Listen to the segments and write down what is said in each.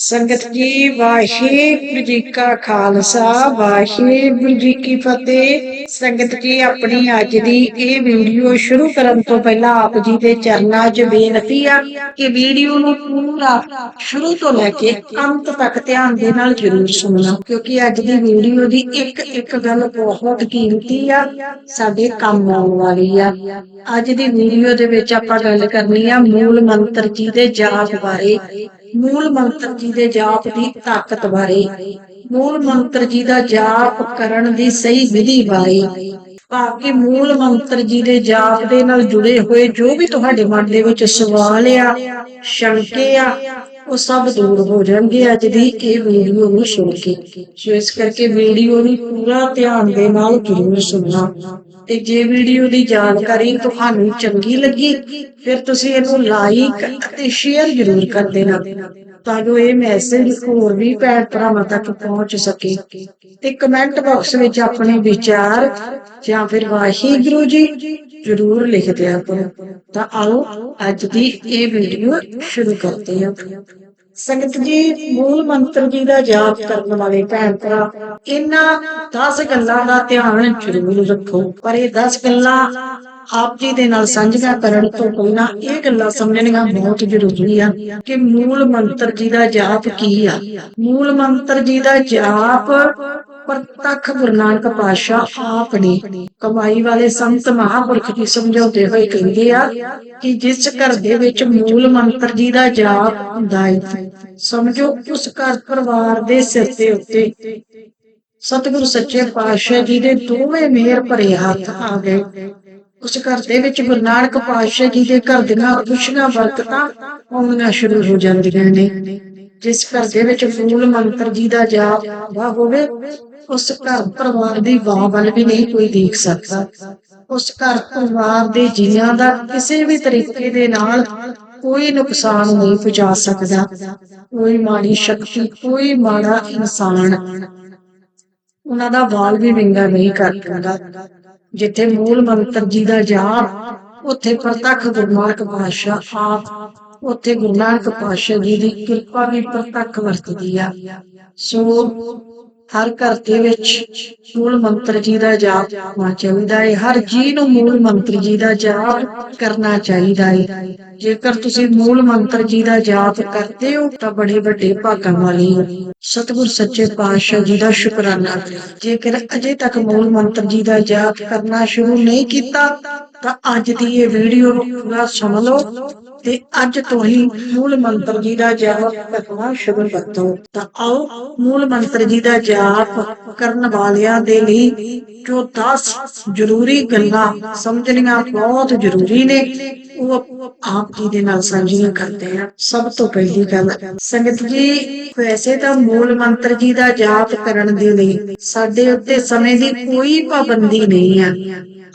ਸੰਗਤ ਜੀ, ਵਾਹਿਗੁਰੂ ਜੀ ਕਾ ਖਾਲਸਾ, ਵਾਹਿਗੁਰੂ ਜੀ ਕੀ ਫਤਿਹ। ਸੰਗਤ ਜੀ, ਆਪਣੀ ਅੱਜ ਦੀ ਇਹ ਵੀਡੀਓ ਸ਼ੁਰੂ ਕਰਨ ਤੋਂ ਪਹਿਲਾਂ ਆਪ ਜੀ ਦੇ ਚਰਨਾਂ 'ਚ ਬੇਨਤੀ ਆ ਕਿ ਵੀਡੀਓ ਨੂੰ ਪੂਰਾ ਸ਼ੁਰੂ ਤੋਂ ਲੈ ਕੇ ਅੰਤ ਤੱਕ ਧਿਆਨ ਦੇ ਨਾਲ ਜ਼ਰੂਰ ਸੁਣਨਾ, ਕਿਉਂਕਿ ਅੱਜ ਦੀ ਵੀਡੀਓ ਦੀ ਇੱਕ ਇੱਕ ਗੱਲ ਬਹੁਤ ਕੀਮਤੀ ਆ, ਸਾਡੇ ਕੰਮ ਆਉਣ ਵਾਲੀ ਆ। ਅੱਜ ਦੀ ਵੀਡੀਓ ਦੇ ਵਿੱਚ ਆਪਾਂ ਗੱਲ ਕਰਨੀ ਆ ਮੂਲ ਮੰਤਰ ਜੀ ਦੇ ਜਾਪ ਬਾਰੇ। ਮੂਲ ਮੰਤਰ ਜੀ ਦੇ ਜਾਪ ਦੀ ਤਾਕਤ ਬਾਰੇ। ਮੂਲ ਮੰਤਰ ਜੀ ਦਾ ਜਾਪ ਕਰਨ ਦੀ ਸਹੀ ਵਿਧੀ ਬਾਰੇ। ਭਾਵ ਕਿ ਮੂਲ ਮੰਤਰ ਜੀ ਦੇ ਜਾਪ ਦੇ ਨਾਲ ਜੁੜੇ ਹੋਏ ਜੋ ਵੀ ਤੁਹਾਡੇ ਮਨ ਦੇ ਵਿੱਚ ਸਵਾਲ ਆ, ਸ਼ੰਕੇ ਆ, ਉਹ ਸਭ ਦੂਰ ਹੋ ਜਾਣਗੇ ਅੱਜ ਦੀ ਇਹ ਵੀਡੀਓ ਨੂੰ ਸੁਣ ਕੇ। ਸੋ ਇਸ ਕਰਕੇ ਵੀਡੀਓ ਨੂੰ ਪੂਰਾ ਧਿਆਨ ਦੇ ਨਾਲ ਜ਼ਰੂਰ ਸੁਣਨਾ। ਤੇ ਜੇ ਵੀਡੀਓ ਦੀ ਜਾਣਕਾਰੀ ਤੁਹਾਨੂੰ ਚੰਗੀ ਲੱਗੀ, ਫਿਰ ਤੁਸੀਂ ਇਹਨੂੰ ਲਾਈਕ ਅਤੇ ਸ਼ੇਅਰ ਜ਼ਰੂਰ ਕਰ ਦੇਣਾ, ਤਾਂ ਜੋ ਇਹ ਮੈਸੇਜ ਹੋਰ ਵੀ ਭੈਣ ਭਰਾਵਾਂ ਤੱਕ ਪਹੁੰਚ ਸਕੇ। ਤੇ ਕਮੈਂਟ ਬਾਕਸ ਵਿੱਚ ਆਪਣੇ ਵਿਚਾਰ ਜਾਂ ਫਿਰ ਵਾਹਿਗੁਰੂ ਜੀ ਜ਼ਰੂਰ ਲਿਖ ਦਿਆ ਕਰੋ। ਤਾਂ ਆਓ, ਅੱਜ ਦੀ ਇਹ ਵੀਡੀਓ ਸ਼ੁਰੂ ਕਰਦੇ ਹਾਂ। ਸੰਗਤ ਜੀ, ਮੂਲ ਮੰਤਰ ਜੀ ਦਾ ਜਾਪ ਕਰਨ ਵਾਲੇ ਭੈਣ ਭਰਾ, ਇਹਨਾਂ 10 ਗੱਲਾਂ ਦਾ ਧਿਆਨ ਜ਼ਰੂਰ ਰੱਖੋ। ਪਰ ਇਹ 10 ਗੱਲਾਂ ਆਪ ਜੀ ਦੇ ਨਾਲ ਸਾਂਝੀਆਂ ਕਰਨ ਤੋਂ ਪਹਿਲਾਂ ਇਹ ਗੱਲਾਂ ਸਮਝਣੀਆਂ ਬਹੁਤ ਜ਼ਰੂਰੀ ਆ ਕਿ ਮੂਲ ਮੰਤਰ ਜੀ ਦਾ ਜਾਪ ਕੀ ਆ। ਮੂਲ ਮੰਤਰ ਜੀ ਦਾ ਜਾਪ ਪ੍ਰਤੱਖ ਗੁਰੂ ਨਾਨਕ ਪਾਤਸ਼ਾਹ ਆਪ ਨੇ ਕਮਾਈ ਵਾਲੇ ਸੰਤ ਮਹਾਂਪੁਰਖ ਜੀ ਸਮਝਾਉਂਦੇ ਹੋਏ ਕਹਿੰਦੇ ਆ ਕਿ ਜਿਸ ਘਰ ਦੇ ਵਿੱਚ ਮੂਲ ਮੰਤਰ ਜੀ ਦਾ ਜਾਪ ਹੁੰਦਾ ਹੈ, ਸਮਝੋ ਉਸ ਘਰ ਪਰਿਵਾਰ ਦੇ ਸਿਰ ਦੇ ਉੱਤੇ ਸਤਿਗੁਰੂ ਸੱਚੇ ਪਾਤਸ਼ਾਹ ਜੀ ਦੇ ਦੋਵੇਂ ਮਿਹਰ ਭਰੇ ਹੱਥ ਆ ਗਏ। ਉਸ ਘਰ ਦੇ ਵਿੱਚ ਗੁਰੂ ਨਾਨਕ ਪਾਤਸ਼ਾਹ ਜੀ ਦੇ ਘਰ ਦੀਆਂ ਖੁਸ਼ੀਆਂ, ਬਰਕਤਾਂ ਆਉਣੀਆਂ ਸ਼ੁਰੂ ਹੋ ਜਾਂਦੀਆਂ ਨੇ। ਜਿਸ ਘਰ ਦੇ ਵਿੱਚ ਮੂਲ ਮੰਤਰ ਜੀ ਦਾ ਜਾਪ ਹੁੰਦਾ ਹੋਵੇ, ਉਸ ਘਰ ਪਰਿਵਾਰ ਦੀ ਵਾਹ ਵੱਲ ਵੀ ਨਹੀਂ ਕੋਈ ਦੇਖ ਸਕਦਾ। ਉਸ ਘਰ ਪਰਿਵਾਰ ਦੇ ਜੀਆਂ ਦਾ ਕਿਸੇ ਵੀ ਤਰੀਕੇ ਦੇ ਨਾਲ ਕੋਈ ਨੁਕਸਾਨ ਨਹੀਂ ਪਹੁੰਚਾ ਸਕਦਾ। ਕੋਈ ਮਾੜੀ ਸ਼ਕਤੀ, ਕੋਈ ਮਾੜਾ ਇਨਸਾਨ ਉਹਨਾਂ ਦਾ ਵਾਲ ਵੀ ਵਿੰਗਾ ਨਹੀਂ ਕਰ ਦਿੰਦਾ। ਜਿੱਥੇ ਮੂਲ ਮੰਤਰ ਜੀ ਦਾ ਜਾਪ, ਉੱਥੇ ਪ੍ਰਤੱਖ ਗੁਰਮਾਰਕ ਪਾਤਸ਼ਾਹ ਆਪ ਉੱਥੇ ਗੁਰੂ ਨਾਨਕ ਪਾਤਸ਼ਾਹ ਜੀ ਦੀ ਕਿਰਪਾ ਵੀ ਪ੍ਰਤੱਖ ਵਰਤਦੀ ਆ। ਸੋ ਹਰ ਘਰ ਦੇ ਵਿੱਚ ਮੂਲ ਮੰਤਰ ਜੀ ਦਾ ਜਾਪ ਹੋਣਾ ਚਾਹੀਦਾ ਹੈ ਹਰ ਜੀ ਨੂੰ ਮੂਲ ਮੰਤਰ ਜੀ ਦਾ ਜਾਪ ਕਰਨਾ ਚਾਹੀਦਾ ਹੈ ਜੇਕਰ ਤੁਸੀਂ ਮੂਲ ਮੰਤਰ ਜੀ ਦਾ ਜਾਪ ਕਰਦੇ ਹੋ, ਤਾਂ ਬੜੇ ਵੱਡੇ ਭਾਗਾਂ ਵਾਲੇ ਹੋ। ਸਤਿਗੁਰ ਸੱਚੇ ਪਾਤਸ਼ਾਹ ਜੀ ਦਾ ਸ਼ੁਕਰਾਨਾ। ਜੇਕਰ ਅਜੇ ਤੱਕ ਮੂਲ ਮੰਤਰ ਜੀ ਦਾ ਜਾਪ ਕਰਨਾ ਸ਼ੁਰੂ ਨਹੀਂ ਕੀਤਾ ਤਾਂ ਅੱਜ ਦੀ ਇਹ ਵੀਡੀਓ ਨੂੰ ਪੂਰਾ ਸੁਣ ਲਓ ਤੇ ਅੱਜ ਤੋਂ ਹੀ ਮੂਲ ਮੰਤਰ ਜੀ ਦਾ ਜਾਪ ਕਰਨਾ ਸ਼ੁਰੂ ਕਰ ਤਾਂ ਆਓ ਮੂਲ ਮੰਤਰ ਜੀ ਦਾ ਜਾਪ ਕਰਨ ਵਾਲਿਆਂ ਦੇ ਲਈ ਜੋ 10 ਜ਼ਰੂਰੀ ਗੱਲਾਂ ਸਮਝਣੀਆਂ ਬਹੁਤ ਜ਼ਰੂਰੀ ਨੇ, ਉਹ ਆਪ ਜੀ ਦੇ ਨਾਲ ਸਾਂਝੀਆਂ ਕਰਦੇ ਆ ਸਭ ਤੋਂ ਪਹਿਲੀ ਗੱਲ, ਸੰਗਤ ਜੀ, ਵੈਸੇ ਤਾਂ ਮੂਲ ਮੰਤਰ ਜੀ ਦਾ ਜਾਪ ਕਰਨ ਦੇ ਲਈ ਸਾਡੇ ਉੱਤੇ ਸਮੇਂ ਦੀ ਕੋਈ ਪਾਬੰਦੀ ਨਹੀਂ ਆ।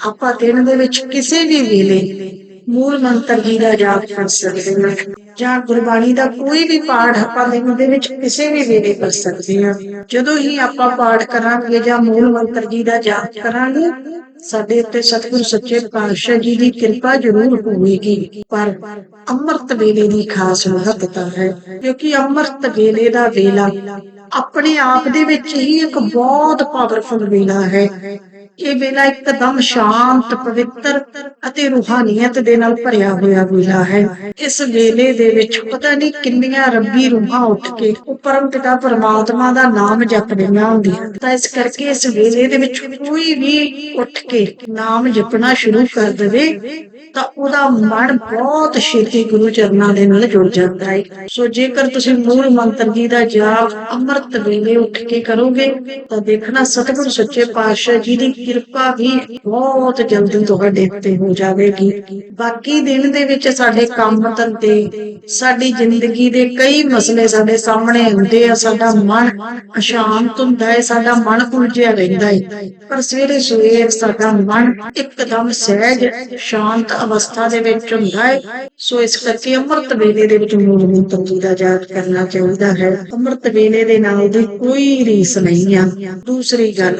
ਆਪਾਂ ਦਿਨ ਦੇ ਵਿੱਚ ਕਿਸੇ ਵੀ ਵੇਲੇ ਮੂਲ ਮੰਤਰ ਜੀ ਦਾ ਜਾਪ ਕਰ ਸਕਦੇ ਹਾਂ ਜਾਂ ਗੁਰਬਾਣੀ ਦਾ ਕੋਈ ਵੀ ਪਾਠ ਆਪਾਂ ਦਿਨ ਦੇ ਵਿੱਚ ਕਿਸੇ ਵੀ ਵੇਲੇ ਕਰ ਸਕਦੇ ਹਾਂ। ਜਦੋਂ ਹੀ ਆਪਾਂ ਪਾਠ ਕਰਾਂਗੇ ਜਾਂ ਮੂਲ ਮੰਤਰ ਜੀ ਦਾ ਜਾਪ ਕਰਾਂਗੇ, ਸਾਡੇ ਉੱਤੇ ਸਤਿਗੁਰ ਸੱਚੇ ਪਾਤਸ਼ਾਹ ਜੀ ਦੀ ਕਿਰਪਾ ਜ਼ਰੂਰ ਹੋਵੇਗੀ। ਪਰ ਅੰਮ੍ਰਿਤ ਵੇਲੇ ਦੀ ਖਾਸ ਮਹੱਤਤਾ ਹੈ, ਕਿਉਂਕਿ ਅੰਮ੍ਰਿਤ ਵੇਲੇ ਦਾ ਵੇਲਾ ਆਪਣੇ ਆਪ ਦੇ ਵਿੱਚ ਹੀ ਇੱਕ ਬਹੁਤ ਪਾਵਰਫੁਲ ਵੇਲਾ ਹੈ। ਇਹ ਵੇਲਾ ਇੱਕਦਮ ਸ਼ਾਂਤ, ਪਵਿੱਤਰ ਅਤੇ ਰੂਹਾਨੀਅਤ ਦੇ ਨਾਲ ਭਰਿਆ ਹੋਇਆ ਵੇਲਾ ਹੈ। ਇਸ ਵੇਲੇ ਦੇ ਵਿੱਚ ਪਤਾ ਨਹੀਂ ਕਿੰਨੀਆਂ ਰੱਬੀ ਰੂਹਾਂ ਉੱਠ ਕੇ ਉਹ ਪਿਤਾ ਪਰਮਾਤਮਾ ਦਾ ਨਾਮ ਜਪ ਰਹੀਆਂ ਹੁੰਦੀਆਂ। ਤਾਂ ਇਸ ਕਰਕੇ ਇਸ ਵੇਲੇ ਦੇ ਵਿੱਚ ਕੋਈ ਵੀ ਉੱਠ ਕੇ ਨਾਮ ਜਪਣਾ ਸ਼ੁਰੂ ਕਰ ਦੇਵੇ, ਤਾਂ ਉਹਦਾ ਮਨ ਬਹੁਤ ਛੇਤੀ ਗੁਰੂ ਚਰਨਾਂ ਦੇ ਨਾਲ ਜੁੜ ਜਾਂਦਾ ਹੈ। ਸੋ ਜੇਕਰ ਤੁਸੀਂ ਮੂਲ ਮੰਤਰ ਜੀ ਦਾ ਜਾਪ ਅੰਮ੍ਰਿਤ ਵੇਲੇ ਉੱਠ ਕੇ ਕਰੋਗੇ, ਤਾਂ ਦੇਖਣਾ ਸਤਿਗੁਰੂ ਸੱਚੇ ਪਾਤਸ਼ਾਹ ਜੀ ਦੀ ਕਿਰਪਾ ਵੀ ਬਹੁਤ ਜਲਦੀ ਤੁਹਾਡੇ ਉੱਤੇ ਹੋ ਜਾਵੇਗੀ। ਬਾਕੀ ਦਿਨ ਦੇ ਵਿੱਚ ਸਾਡੇ ਕੰਮ ਧੰਦੇ, ਸਾਡੀ ਜ਼ਿੰਦਗੀ ਦੇ ਕਈ ਮਸਲੇ ਸਾਡੇ ਸਾਹਮਣੇ ਹੁੰਦੇ ਆ, ਸਾਡਾ ਮਨ ਅਸ਼ਾਂਤ ਹੁੰਦਾ ਹੈ ਸਾਡਾ ਮਨ ਉਲਝਿਆ ਰਹਿੰਦਾ ਹੈ ਪਰ ਸਵੇਰੇ ਸਵੇਰ ਸਾਡਾ ਮਨ ਇੱਕਦਮ ਸਹਿਜ, ਸ਼ਾਂਤ ਅਵਸਥਾ ਦੇ ਵਿੱਚ ਹੁੰਦਾ ਹੈ ਸੋ ਇਸ ਕਰਕੇ ਅੰਮ੍ਰਿਤ ਵੇਲੇ ਦੇ ਵਿੱਚ ਮੂਲ ਮੰਤਰ ਜੀ ਦਾ ਜਾਪ ਕਰਨਾ ਚਾਹੀਦਾ ਹੈ। ਅੰਮ੍ਰਿਤ ਵੇਲੇ ਦੇ ਨਾਲ ਦੀ ਕੋਈ ਰੀਸ ਨਹੀਂ ਆ। ਦੂਸਰੀ ਗੱਲ,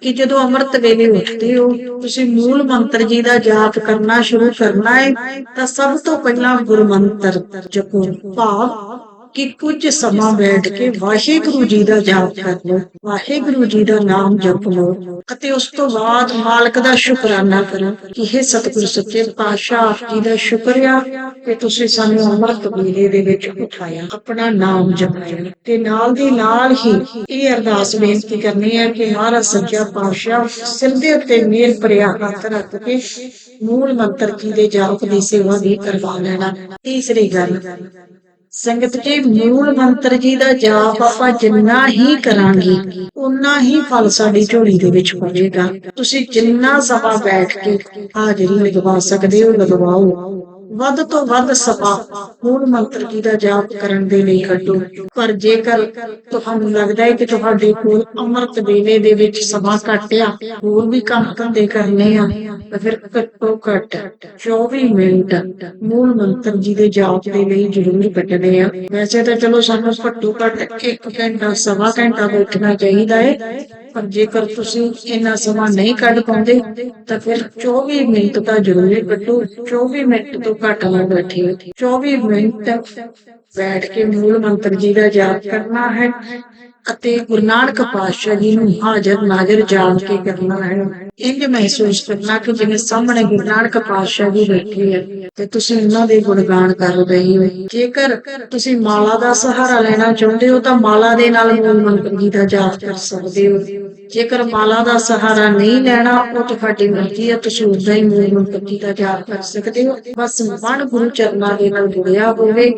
ਕਿ ਜਦੋਂ ਅੰਮ੍ਰਿਤ ਵੇਲੇ ਉੱਠਦੇ ਹੋ, ਤੁਸੀਂ ਮੂਲ ਮੰਤਰ ਜੀ ਦਾ ਜਾਪ ਕਰਨਾ ਸ਼ੁਰੂ ਕਰਨਾ ਹੈ ਤਾਂ ਸਭ ਤੋਂ ਪਹਿਲਾਂ ਗੁਰੂ ਮੰਤਰ ਜਪੋ, ਭਾਵ ਕਿ ਕੁਝ ਸਮਾਂ ਬੈਠ ਕੇ ਵਾਹਿਗੁਰੂ ਜੀ ਦਾ ਜਾਪ ਕਰ ਲਓ, ਵਾਹਿਗੁਰੂ ਜੀ ਦਾ ਨਾਮ ਜਪ ਲਓ ਅਤੇ ਉਸ ਤੋਂ ਬਾਅਦ ਮਾਲਕ ਦਾ ਸ਼ੁਕਰਾਨਾ ਕਰੋ ਕਿ ਇਹ ਸਤਿਗੁਰ ਸੱਚੇ ਪਾਤਸ਼ਾਹ, ਆਪ ਜੀ ਦਾ ਸ਼ੁਕਰੀਆ ਕਿ ਤੁਸੀਂ ਸਾਨੂੰ ਅੰਮ੍ਰਿਤ ਵੇਲੇ ਦੇ ਵਿੱਚ ਉਠਾਇਆ, ਆਪਣਾ ਨਾਮ ਜਪਾਇਆ। ਤੇ ਨਾਲ ਦੀ ਨਾਲ ਹੀ ਇਹ ਅਰਦਾਸ ਬੇਨਤੀ ਕਰਨੀ ਹੈ ਕਿ ਮਹਾਰਾਜ ਸੱਚਾ ਪਾਤਸ਼ਾਹ ਸਿਰ ਦੇ ਉੱਤੇ ਮੇਰ ਭਰਿਆ ਹੱਥ ਰੱਖ ਕੇ ਮੂਲ ਮੰਤਰ ਜੀ ਦੇ ਜਾਪ ਦੀ ਸੇਵਾ ਵੀ ਕਰਵਾ ਲੈਣਾ। ਤੀਸਰੀ ਗੱਲ ਸੰਗਤ ਜੀ ਮੂਲ ਮੰਤਰ ਜੀ ਦਾ ਜਾਪ ਆਪਾਂ ਜਿੰਨਾ ਹੀ ਕਰਾਂਗੇ ਉਨਾ ਹੀ ਫਲ ਸਾਡੀ ਝੋਲੀ ਦੇ ਵਿੱਚ ਪਹੁੰਚੇਗਾ ਤੁਸੀਂ ਜਿੰਨਾ ਸਮਾਂ ਬੈਠ ਕੇ ਹਾਜ਼ਰੀ ਲਗਵਾ ਸਕਦੇ ਹੋ, ਲਗਵਾਓ। ਵੱਧ ਤੋਂ ਵੱਧ ਸਮਾਂ ਮੂਲ ਮੰਤਰ ਜੀ ਦਾ ਜਾਪ ਕਰਨ ਦੇ ਲਈ ਕੱਢੋ। ਪਰ ਜੇਕਰ ਤੁਹਾਨੂੰ ਲੱਗਦਾ ਹੈ ਕਿ ਤੁਹਾਡੇ ਕੋਲ ਅੰਮ੍ਰਿਤ ਵੇਲੇ ਦੇ ਵਿੱਚ ਸਮਾਂ ਘੱਟ ਹੋਰ ਵੀ ਕੰਮ ਧੰਦੇ ਕਰਨੇ ਆ, ਤਾਂ ਫਿਰ ਘੱਟੋ ਘੱਟ 24 ਮਿੰਟ ਮੂਲ ਮੰਤਰ ਜੀ ਦੇ ਜਾਪ ਦੇ ਲਈ ਜ਼ਰੂਰ ਕੱਢਣੇ ਆ। ਵੈਸੇ ਤਾਂ ਚਲੋ ਸਾਨੂੰ ਘੱਟੋ ਘੱਟ 1 ਘੰਟਾ, ਸਵਾ ਘੰਟਾ ਬੈਠਣਾ ਚਾਹੀਦਾ ਹੈ ਪਰ ਜੇਕਰ ਤੁਸੀਂ ਇੰਨਾ ਸਮਾਂ ਨਹੀਂ ਕੱਢ ਪਾਉਂਦੇ, ਤਾਂ ਫਿਰ 24 ਮਿੰਟ ਤਾਂ ਜ਼ਰੂਰ ਕੱਢੋ। 24 ਮਿੰਟ ਤੋਂ ਘੱਟ ਨਾ ਬੈਠਿਓ 24 ਮਿੰਟ ਬੈਠ ਕੇ ਮੂਲ ਮੰਤਰ ਜੀ ਦਾ ਜਾਪ ਕਰਨਾ ਹੈ ਅਤੇ ਗੁਰੂ ਨਾਨਕ ਪਾਤਸ਼ਾਹ ਜੀ ਨੂੰ ਹਾਜ਼ਰ ਨਾਜ਼ਰ ਜਾਣ ਕੇ ਕਰਨਾ ਹੈ। ਇੰਜ ਮਹਿਸੂਸ ਕਰਨਾ ਕਿ ਜਿਵੇਂ ਸਾਹਮਣੇ ਗੁਰੂ ਨਾਨਕ ਪਾਤਸ਼ਾਹ ਜੀ ਬੈਠੇ ਹੈ ਤੇ ਤੁਸੀਂ ਉਹਨਾਂ ਦੇ ਗੁਣਗਾਨ ਕਰ ਰਹੇ ਹੋ। ਜੇਕਰ ਤੁਸੀਂ ਮਾਲਾ ਦਾ ਸਹਾਰਾ ਲੈਣਾ ਚਾਹੁੰਦੇ ਹੋ ਤਾਂ ਮਾਲਾ ਦੇ ਨਾਲ ਮੂਲ ਮੰਤਰ ਜੀ ਦਾ ਜਾਪ ਕਰ ਸਕਦੇ ਹੋ। ਜੇਕਰ ਮਾਲਾ ਦਾ ਸਹਾਰਾ ਨਹੀਂ ਲੈਣਾ, ਉਹ ਤੁਹਾਡੀ ਮਰਜ਼ੀ ਹੈ ਤੁਸੀਂ ਉਦਾਂ ਹੀ ਮੂਲ ਮੰਤਰ ਜੀ ਦਾ ਜਾਪ ਕਰ ਸਕਦੇ ਹੋ। ਬਸ ਮਨ ਗੁਰੂ ਚਰਨਾਂ ਦੇ ਨਾਲ ਜੁੜਿਆ ਹੋਵੇ।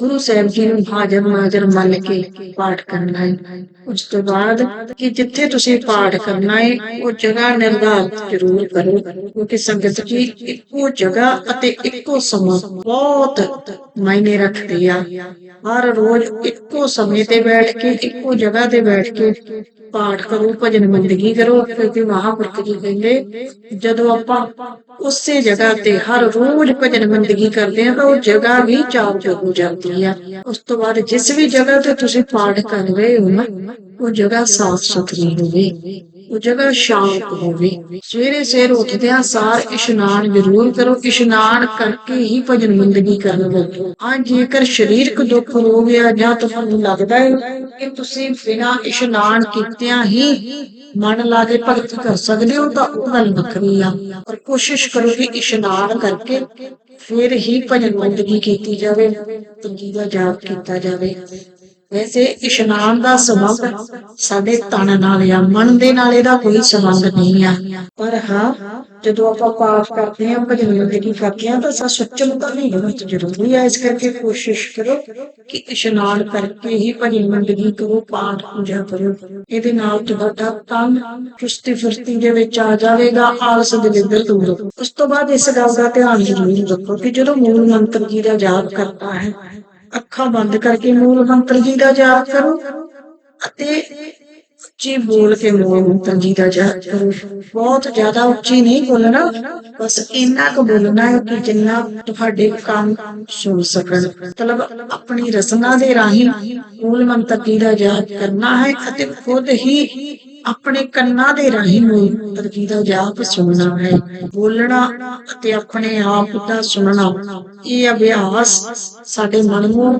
ਗੁਰੂ ਸਾਹਿਬ ਜੀ ਨੂੰ ਹਾਜ਼ਰ ਨਾਜ਼ਰ ਮੰਨ ਕੇ ਪਾਠ ਕਰਨਾ ਹੈ। ਉਸ ਤੋਂ ਬਾਅਦ ਕਿ ਜਿੱਥੇ ਤੁਸੀਂ ਪਾਠ ਕਰਨਾ ਹੈ, ਉਹ ਜਗ੍ਹਾ ਨਿਰਧਾਰਿਤ ਜ਼ਰੂਰ ਕਰੋ, ਕਿਉਂਕਿ ਸੰਗਤ ਜੀ ਇੱਕੋ ਜਗ੍ਹਾ ਅਤੇ ਇੱਕੋ ਸਮਾਂ ਬਹੁਤ ਮਾਇਨੇ ਰੱਖਦੀ ਆ। ਹਰ ਰੋਜ਼ ਇੱਕੋ ਸਮੇਂ ਤੇ ਬੈਠ ਕੇ, ਇੱਕੋ ਜਗ੍ਹਾ ਤੇ ਬੈਠ ਕੇ ਪਾਠ ਕਰੋ, ਭਜਨ ਬੰਦਗੀ ਕਰੋ ਕਿਉਂਕਿ ਮਹਾਂਪੁਰਖ ਜੀ ਕਹਿੰਦੇ, ਜਦੋਂ ਆਪਾਂ ਉਸੇ ਜਗ੍ਹਾ ਤੇ ਹਰ ਰੋਜ਼ ਭਜਨ ਬੰਦਗੀ ਕਰਦੇ ਆ ਤਾਂ ਉਹ ਜਗ੍ਹਾ ਵੀ ਚਾਰ ਹੋ ਜਾਂਦੀ ਆ। ਉਸ ਤੋਂ ਬਾਅਦ ਜਿਸ ਵੀ ਜਗ੍ਹਾ ਤੇ ਤੁਸੀਂ ਪਾਠ ਕਰ ਰਹੇ ਹੋ ਨਾ, ਉਹ ਜਗ੍ਹਾ ਸਾਫ਼ ਸੁਥਰੀ ਹੋਵੇ। ਉਹ ਜਗ੍ਹਾ ਸ਼ਾਂਤ ਹੋਵੇ। ਸਵੇਰੇ ਸਵੇਰ ਉੱਠਦਿਆਂ ਸਾਰ ਇਸ਼ਨਾਨ ਜ਼ਰੂਰ ਕਰੋ। ਇਸ਼ਨਾਨ ਕਰਕੇ ਹੀ ਭਜਨ ਬੰਦਗੀ ਕਰਨ ਲੱਗੋ। ਹਾਂ, ਜੇਕਰ ਸਰੀਰਕ ਦੁੱਖ ਹੋ ਗਿਆ ਜਾਂ ਤੁਹਾਨੂੰ ਲੱਗਦਾ ਹੈ ਕਿ ਤੁਸੀਂ ਬਿਨਾਂ ਇਸ਼ਨਾਨ ਕੀਤਿਆਂ ਹੀ ਮਨ ਲਾ ਕੇ ਭਗਤ ਕਰ ਸਕਦੇ ਹੋ, ਤਾਂ ਉਹ ਗੱਲ ਵੱਖਰੀ ਆ। ਪਰ ਕੋਸ਼ਿਸ਼ ਕਰੋ ਕਿ ਇਸ਼ਨਾਨ ਕਰਕੇ ਫਿਰ ਹੀ ਭਜਨ ਬੰਦਗੀ ਕੀਤੀ ਜਾਵੇ ਪੰਜੀ ਦਾ ਜਾਪ ਕੀਤਾ ਜਾਵੇ। ਵੈਸੇ ਇਸ਼ਨਾਨ ਦਾ ਸੰਬੰਧ ਸਾਡੇ ਤਨ ਨਾਲ ਆ ਮਨ ਦੇ ਨਾਲ ਇਹਦਾ ਕੋਈ ਸੰਬੰਧ ਨਹੀਂ ਆ। ਪਰ ਹਾਂ, ਜਦੋਂ ਆਪਾਂ ਪਾਠ ਕਰਦੇ ਹਾਂ, ਭਜਨ ਬੰਦਗੀ ਕਰਦੇ ਹਾਂ, ਤਾਂ ਸਾ ਸੁੱਚਮ ਕਰਨੀ ਬਹੁਤ ਜ਼ਰੂਰੀ ਹੈ ਇਸ ਕਰਕੇ ਕੋਸ਼ਿਸ਼ ਕਰੋ ਕਿ ਇਸ਼ਨਾਨ ਕਰਕੇ ਹੀ ਭਜਨ ਬੰਦਗੀ ਕਰੋ ਪਾਠ ਪੂਜਾ ਕਰੋ ਇਹਦੇ ਨਾਲ ਤੁਹਾਡਾ ਤਨ ਚੁਸਤੀ ਫੁਰਤੀ ਦੇ ਵਿੱਚ ਆ ਜਾਵੇਗਾ, ਆਲਸ ਦੇ ਵਿਦਰ ਦੂਰ ਉਸ ਤੋਂ ਬਾਅਦ ਇਸ ਗੱਲ ਦਾ ਧਿਆਨ ਜ਼ਰੂਰ ਰੱਖੋ ਕਿ ਜਦੋਂ ਮੂਲ ਮੰਤਰ ਜੀ ਦਾ ਜਾਪ ਕਰਤਾ ਹੈ ਅੱਖਾਂ ਬੰਦ ਕਰਕੇ ਮੂਲ ਮੰਤਰ ਜੀ ਦਾ ਜਾਪ ਕਰੋ। ਅਤੇ ਉੱਚੀ ਬੋਲ ਕੇ ਮੂਲ ਮੰਤਰ ਜੀ ਦਾ ਜਾਪ ਕਰੋ। ਬਹੁਤ ਜ਼ਿਆਦਾ ਉੱਚੀ ਨਹੀਂ ਬੋਲਣਾ, ਬਸ ਇੰਨਾ ਕੁ ਬੋਲਣਾ ਹੈ ਕਿ ਜਿੰਨਾ ਤੁਹਾਡੇ ਕੰਨ ਸੁਣ ਸਕਣ। ਮਤਲਬ ਆਪਣੀ ਰਸਨਾ ਦੇ ਰਾਹੀਂ ਮੂਲ ਮੰਤਰ ਜੀ ਦਾ ਜਾਪ ਕਰਨਾ ਹੈ ਅਤੇ ਖੁਦ ਹੀ ਆਪਣੇ ਕੰਨਾਂ ਦੇ ਰਾਹੀਂ ਮੂਲ ਮੰਤਰ ਜੀ ਦਾ ਜਾਪ ਸੁਣਨਾ ਹੈ। ਬੋਲਣਾ ਅਤੇ ਆਪਣੇ ਆਪ ਦਾ ਸੁਣਨਾ ਇਹ ਅਭਿਆਸ ਸਾਡੇ ਮਨ ਨੂੰ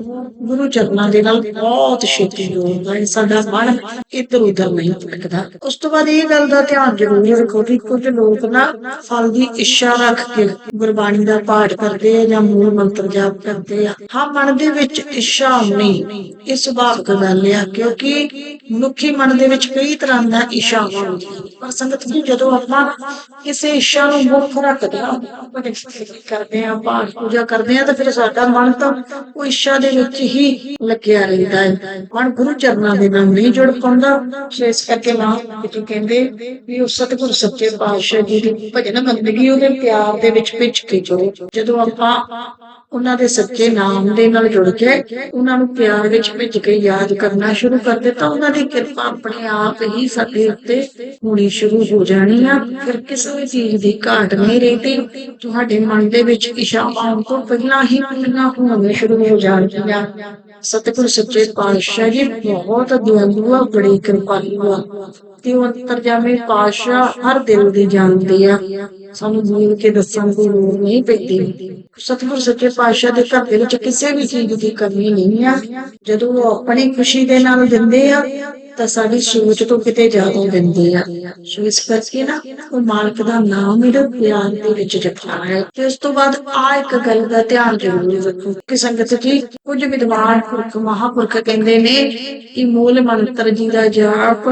ਗੁਰੂ ਚਰਨਾਂ ਦੇ ਨਾਲ ਬਹੁਤ ਛੇਤੀ ਜੋੜਦਾ ਹੈ, ਸਾਡਾ ਮਨ ਇੱਧਰ ਉੱਧਰ ਨਹੀਂ ਭਟਕਦਾ। ਉਸ ਤੋਂ ਬਾਅਦ ਇਹ ਗੱਲ ਦਾ ਧਿਆਨ ਜ਼ਰੂਰ ਰੱਖੋ ਕਿ ਕੁਝ ਲੋਕ ਨਾ ਫਲ ਦੀ ਇੱਛਾ ਰੱਖ ਕੇ ਗੁਰਬਾਣੀ ਦਾ ਪਾਠ ਕਰਦੇ ਆ ਜਾਂ ਮੂਲ ਮੰਤਰ ਜਾਪ ਕਰਦੇ ਆ। ਹਾਂ, ਮਨ ਦੇ ਵਿੱਚ ਇੱਛਾ ਨਹੀਂ, ਇਹ ਸੁਭਾਵਿਕ ਗੱਲ ਆ, ਕਿਉਂਕਿ ਮਨੁੱਖੀ ਮਨ ਦੇ ਵਿੱਚ ਕਈ ਤਰ੍ਹਾਂ ਦਾ ਇੱਛਾ ਹੁੰਦੀਆਂ ਪਰ ਸੰਗਤ ਜੀ, ਜਦੋਂ ਆਪਾਂ ਕਿਸੇ ਇੱਛਾ ਨੂੰ ਮੁੱਖ ਰੱਖਦੇ ਆ ਕਰਦੇ ਆ ਪਾਠ ਪੂਜਾ ਕਰਦੇ ਆ ਤਾਂ ਫਿਰ ਸਾਡਾ ਮਨ ਤਾਂ ਉਹ ਇੱਛਾ ਦੇ ਵਿੱਚ ਹੀ ਲੱਗਿਆ ਰਹਿੰਦਾ ਹੈ। ਮਨ ਗੁਰੂ ਚਰਨਾਂ ਦੇ ਨਾਲ ਨਹੀਂ ਜੁੜ ਪਾਉਂਦਾ। ਇਸ ਕਰਕੇ ਮਾਂ ਜੀ ਕਹਿੰਦੇ ਵੀ ਉਹ ਸਤਿਗੁਰ ਸੱਚੇ ਪਾਤਸ਼ਾਹ ਜੀ ਦੀ ਭਜਨ ਬੰਦਗੀ ਉਹਦੇ ਪਿਆਰ ਦੇ ਵਿੱਚ ਭਿੱਜ ਕੇ ਜੋ ਜਦੋਂ ਆਪਾਂ ਉਹਨਾਂ ਦੇ ਸੱਚੇ ਨਾਮ ਦੇ ਨਾਲ ਜੁੜ ਕੇ ਉਹਨਾਂ ਨੂੰ ਪਿਆਰ ਵਿੱਚ ਭਿੱਜ ਕੇ ਯਾਦ ਕਰਨਾ ਸ਼ੁਰੂ ਕਰ ਦਿੱਤਾ। ਉਹਨਾਂ ਦੀ ਕਿਰਪਾ ਆਪਣੇ ਆਪ ਹੀ ਸਾਡੇ ਉੱਤੇ ਹੋਣੀ ਸ਼ੁਰੂ ਹੋ ਜਾਣੀ ਆ। ਫਿਰ ਕਿਸੇ ਵੀ ਚੀਜ਼ ਦੀ ਘਾਟ ਨਹੀਂ ਰਹਿੰਦੀ। ਤੁਹਾਡੇ ਮਨ ਦੇ ਵਿੱਚ ਇਸ਼ਾਵਾਂ ਆਉਣ ਤੋਂ ਪਹਿਲਾਂ ਹੀ ਪੂਰੀਆਂ ਹੋਣੀਆਂ ਸ਼ੁਰੂ ਹੋ ਜਾਣਗੀਆਂ। ਸਤਿਗੁਰ ਸੱਚੇ ਪਾਤਸ਼ਾਹ ਜੀ, ਬਹੁਤ ਦਿਆਲੂ ਆ, ਬੜੇ ਕਿਰਪਾਲੂ ਆ। ਤੇ ਉਹ ਅੰਤਰਜਾਮੀ ਪਾਤਸ਼ਾਹ ਹਰ ਦਿਲ ਦੀ ਜਾਣਦੇ ਆ। ਸਾਨੂੰ ਬੋਲ ਕੇ ਦੱਸਣ ਦੀ ਲੋੜ ਨਹੀਂ ਪੈਂਦੀ। ਸਤਿਗੁਰ ਸੱਚੇ ਪਾਤਸ਼ਾਹ ਦੇ ਘਰ ਦੇ ਵਿੱਚ ਕਿਸੇ ਵੀ ਚੀਜ਼ ਦੀ ਕਮੀ ਨਹੀਂ ਆ। ਜਦੋਂ ਉਹ ਆਪਣੀ ਖੁਸ਼ੀ ਦੇ ਨਾਲ ਦਿੰਦੇ ਆ ਤਾਂ ਸਾਡੀ ਸੋਚ ਤੋਂ ਕਿਤੇ ਜ਼ਿਆਦਾ ਦਿੰਦੇ ਆ। ਸੋ ਇਸ ਕਰਕੇ ਨਾ ਉਹ ਮਾਲਕ ਦਾ ਨਾਮ ਇਹਦੇ ਪਿਆਰ ਦੇ ਵਿੱਚ ਜਪਣਾ ਹੈ। ਤੇ ਉਸ ਤੋਂ ਬਾਅਦ ਆ ਇੱਕ ਗੱਲ ਦਾ ਧਿਆਨ ਜ਼ਰੂਰ ਰੱਖੋ ਕਿ ਸੰਗਤ ਜੀ, ਕੁਝ ਵਿਦਵਾਨ ਪੁਰਖ, ਮਹਾਪੁਰਖ ਕਹਿੰਦੇ ਨੇ ਕਿ ਮੂਲ ਮੰਤਰ ਜੀ ਦਾ ਜਾਪ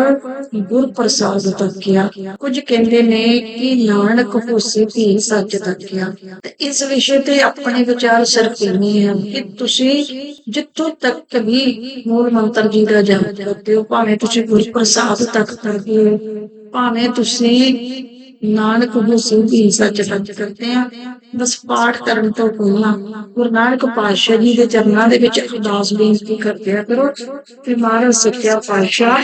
ਗੁਰ ਪ੍ਰਸਾਦ ਤੱਕਿਆ ਕੁਝ ਕਹਿੰਦੇ ਨੇ ਕਿ ਨਾਨਕ ਹੋਸੀ ਵੀ ਸੱਚ ਤੱਕਿਆ ਤੇ ਇਸ ਵਿਸ਼ੇ ਤੇ ਆਪਣੇ ਵਿਚਾਰ ਸਿਰਫ ਇੰਨੇ ਹਨ ਕਿ ਤੁਸੀਂ ਜਿੱਥੋਂ ਤੱਕ ਵੀ ਮੂਲ ਮੰਤਰ ਜੀ ਦਾ ਜਾਪ ਕਰਦੇ ਹੋ, ਭਾਵੇਂ ਤੁਸੀਂ ਗੁਰ ਪ੍ਰਸਾਦ ਤੱਕ ਕਰਦੇ ਭਾਵੇਂ ਤੁਸੀਂ ਨਾਨਕ ਹੋਸੀ ਵੀ ਸੱਚ ਤੱਕ ਕਰਦੇ ਆ, ਬਸ ਪਾਠ ਕਰਨ ਤੋਂ ਪਹਿਲਾਂ ਗੁਰੂ ਨਾਨਕ ਪਾਤਸ਼ਾਹ ਜੀ ਦੇ ਚਰਨਾਂ ਦੇ ਵਿੱਚ ਅਰਦਾਸ ਬੇਨਤੀ ਕਰਦਿਆ ਕਰੋ ਕਿ ਮਹਾਰਾਜ ਸੱਚਾ ਪਾਤਸ਼ਾਹ,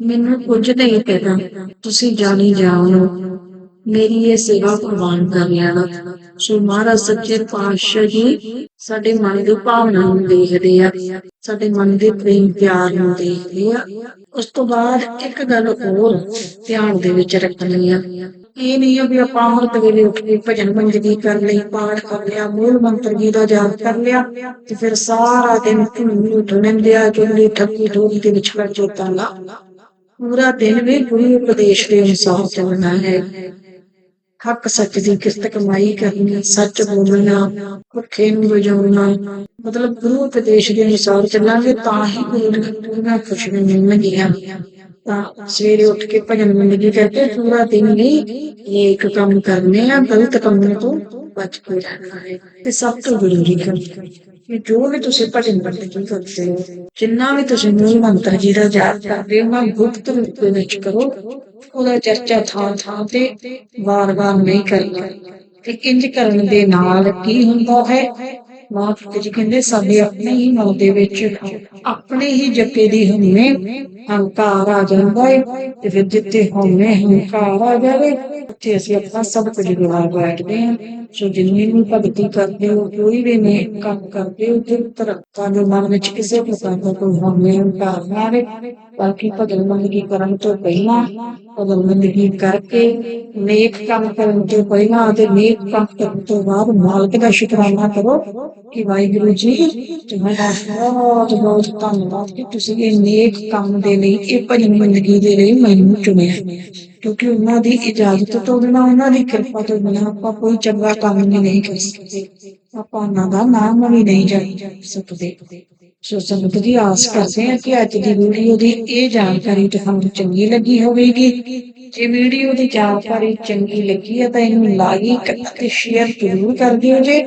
ਮੈਨੂੰ ਕੁਝ ਨਹੀਂ ਪਤਾ, ਤੁਸੀਂ ਜਾਣੀ ਜਾਓ ਮੇਰੀ ਇਹ ਸੇਵਾ ਪ੍ਰਵਾਨ ਕਰ ਲੈਣਾ ਸੋ ਮਹਾਰਾਜ ਸੱਚੇ ਪਾਤਸ਼ਾਹ ਜੀ, ਸਾਡੇ ਮਨ ਦੀ ਭਾਵਨਾ ਨੂੰ ਦੇਖਦੇ ਆ। ਸਾਡੇ ਮਨ ਦੇ ਪ੍ਰੇਮ ਪਿਆਰ ਨੂੰ ਦੇਖਦੇ ਆ, ਉਸ ਤੋਂ ਬਾਅਦ ਇੱਕ ਗੱਲ ਹੋਰ ਧਿਆਨ ਦੇ ਵਿੱਚ ਰੱਖਣੀ ਆ। ਇਹ ਨਹੀਂ ਆ ਵੀ ਆਪਾਂ ਅੰਮ੍ਰਿਤ ਵੇਲੇ ਉੱਠ ਕੇ ਭਜਨ ਮੰਜਲੀ ਕਰ ਲਈ, ਪਾਠ ਕਰ ਲਿਆ, ਮੂਲ ਮੰਤਰ ਜੀ ਦਾ ਜਾਪ ਕਰ ਲਿਆ ਤੇ ਫਿਰ ਸਾਰਾ ਦਿਨ ਝੂਠ ਉੱਠ ਲੈਂਦੇ ਆ ਚੁੱਲੀ ਠੱਕੀ ਠੋਰੀ ਦੇ ਵਿੱਚ ਕਰ ਚੋਤਾਂ ਲਾ। ਪੂਰਾ ਦਿਨ ਵੀ ਗੁਰੂ ਉਪਦੇਸ਼ ਦੇ ਅਨੁਸਾਰ ਚੱਲਣਾ ਹੈ। ਹੱਕ ਸੱਚ ਦੀ ਕਿਸਤ ਕਮਾਈ ਕਰਨੀ, ਸੱਚ ਬੋਲਣਾ, ਭੁੱਖੇ ਨੂੰ ਵਜਾਉਣਾ। ਮਤਲਬ ਗੁਰੂ ਉਪਦੇਸ਼ ਦੇ ਅਨੁਸਾਰ ਚੱਲਾਂਗੇ ਤਾਂ ਹੀ ਗੁਰੂ ਖੁਸ਼ੀਆਂ ਮਿਲਣਗੀਆਂ ਤਾਂ ਸਵੇਰੇ ਉੱਠ ਕੇ ਭਜਨ ਮੰਡਲੀ ਕਰਕੇ ਪੂਰਾ ਦਿਨ ਵੀ ਇੱਕ ਕੰਮ ਕਰਨੇ ਆ, ਗਲਤ ਕੰਮਾਂ ਤੋਂ ਬਚ ਕੇ ਰਹਿਣਾ ਹੈ। ਤੇ ਸਭ ਤੋਂ ਜ਼ਰੂਰੀ ਗੱਲ ਕਿ ਜੋ ਵੀ ਤੁਸੀਂ ਭਜਨ ਮੰਡਲੀ ਕਰਦੇ ਹੋ, ਜਿੰਨਾ ਵੀ ਤੁਸੀਂ ਮੂਲ ਮੰਤਰ ਜੀ ਦਾ ਜਾਪ ਕਰਦੇ ਹੋ ਨਾ ਗੁਪਤ ਰੂਪ ਵਿੱਚ ਕਰੋ, ਉਹਦਾ ਚਰਚਾ ਥਾਂ ਥਾਂ ਤੇ ਵਾਰ-ਵਾਰ ਨਹੀਂ ਕਰਨਾ। ਤੇ ਇੰਜ ਕਰਨ ਦੇ ਨਾਲ ਕੀ ਹੁੰਦਾ ਹੈ? ਮਾਂ ਜੀ ਕਹਿੰਦੇ, ਸਾਡੇ ਆਪਣੇ ਹੀ ਮਨ ਦੇ ਵਿੱਚ ਆਪਣੇ ਹੀ ਜੱਪੇ ਦੀ ਹਉਮੈ ਹੰਕਾਰ ਆ ਜਾਂਦਾ ਹੈ ਤੇ ਫਿਰ ਜਿੱਥੇ ਹਉਮੈ ਹੰਕਾਰ ਆ ਜਾਵੇ ਉੱਥੇ ਅਸੀਂ ਆਪਣਾ ਸਭ ਕੁਝ ਗਵਾ ਬੈਠਦੇ ਹਾਂ। ਸੋ ਜਿੰਨੀ ਵੀ ਭਗਤੀ ਕਰਦੇ ਹੋ, ਕੋਈ ਵੀ ਨੇ ਕੰਮ ਕਰਦੇ ਹੋ ਤੇ ਤਰੱਕਾਂ ਦੇ ਮਨ ਵਿੱਚ ਕਿਸੇ ਪ੍ਰਕਾਰ ਦਾ ਕੋਈ ਹਉਮੈ ਹੰਕਾਰ ਨਾ ਆਵੇ। ਬਲਕਿ ਭਗਤ ਮੰਦਗੀ ਕਰਨ ਤੋਂ ਪਹਿਲਾਂ ਭਗਤ ਮੰਦਗੀ ਕਰਕੇ ਨੇਕ ਕੰਮ ਕਰਨ ਤੋਂ ਪਹਿਲਾਂ ਤੇ ਨੇਕ ਕੰਮ ਕਰਨ ਤੋਂ ਬਾਅਦ ਮਾਲਕ ਦਾ ਸ਼ੁਕਰਾਨਾ ਕਰੋ ਕਿ ਵਾਹਿਗੁਰੂ ਜੀ ਤੁਹਾਡਾ ਬਹੁਤ ਬਹੁਤ ਧੰਨਵਾਦ ਕਿ ਤੁਸੀਂ ਇਹ ਨੇਕ ਕੰਮ ਦੇ ਲਈ ਇਹ ਭਜਨ ਬੰਦਗੀ ਦੇ ਲਈ ਮੈਨੂੰ ਚੁਣਿਆ। ਕਿਉਂਕਿ ਉਹਨਾਂ ਦੀ ਇਜਾਜ਼ਤ ਤੋਂ ਬਿਨਾਂ, ਉਹਨਾਂ ਦੀ ਕਿਰਪਾ ਤੋਂ ਬਿਨਾਂ ਆਪਾਂ ਕੋਈ ਚੰਗਾ ਕੰਮ ਵੀ ਨਹੀਂ ਕਰ ਸਕਦੇ। ਆਪਾਂ ਉਹਨਾਂ ਦਾ ਨਾਮ ਵੀ ਨਹੀਂ ਜਾਣ ਸਕਦੇ। ਸੋ ਸੰਗਤ ਜੀ, ਆਸ ਕਰਦੇ ਹਾਂ ਕਿ ਅੱਜ ਦੀ ਵੀਡੀਓ ਦੀ ਇਹ ਜਾਣਕਾਰੀ ਤੁਹਾਨੂੰ ਚੰਗੀ ਲੱਗੀ ਹੋਵੇਗੀ। ਜੇ ਵੀਡੀਓ ਦੀ ਜਾਣਕਾਰੀ ਚੰਗੀ ਲੱਗੀ ਹੈ ਤਾਂ ਇਹਨੂੰ ਲਾਈਕ ਅਤੇ ਸ਼ੇਅਰ ਜ਼ਰੂਰ ਕਰ ਦਿਓ ਜੇ।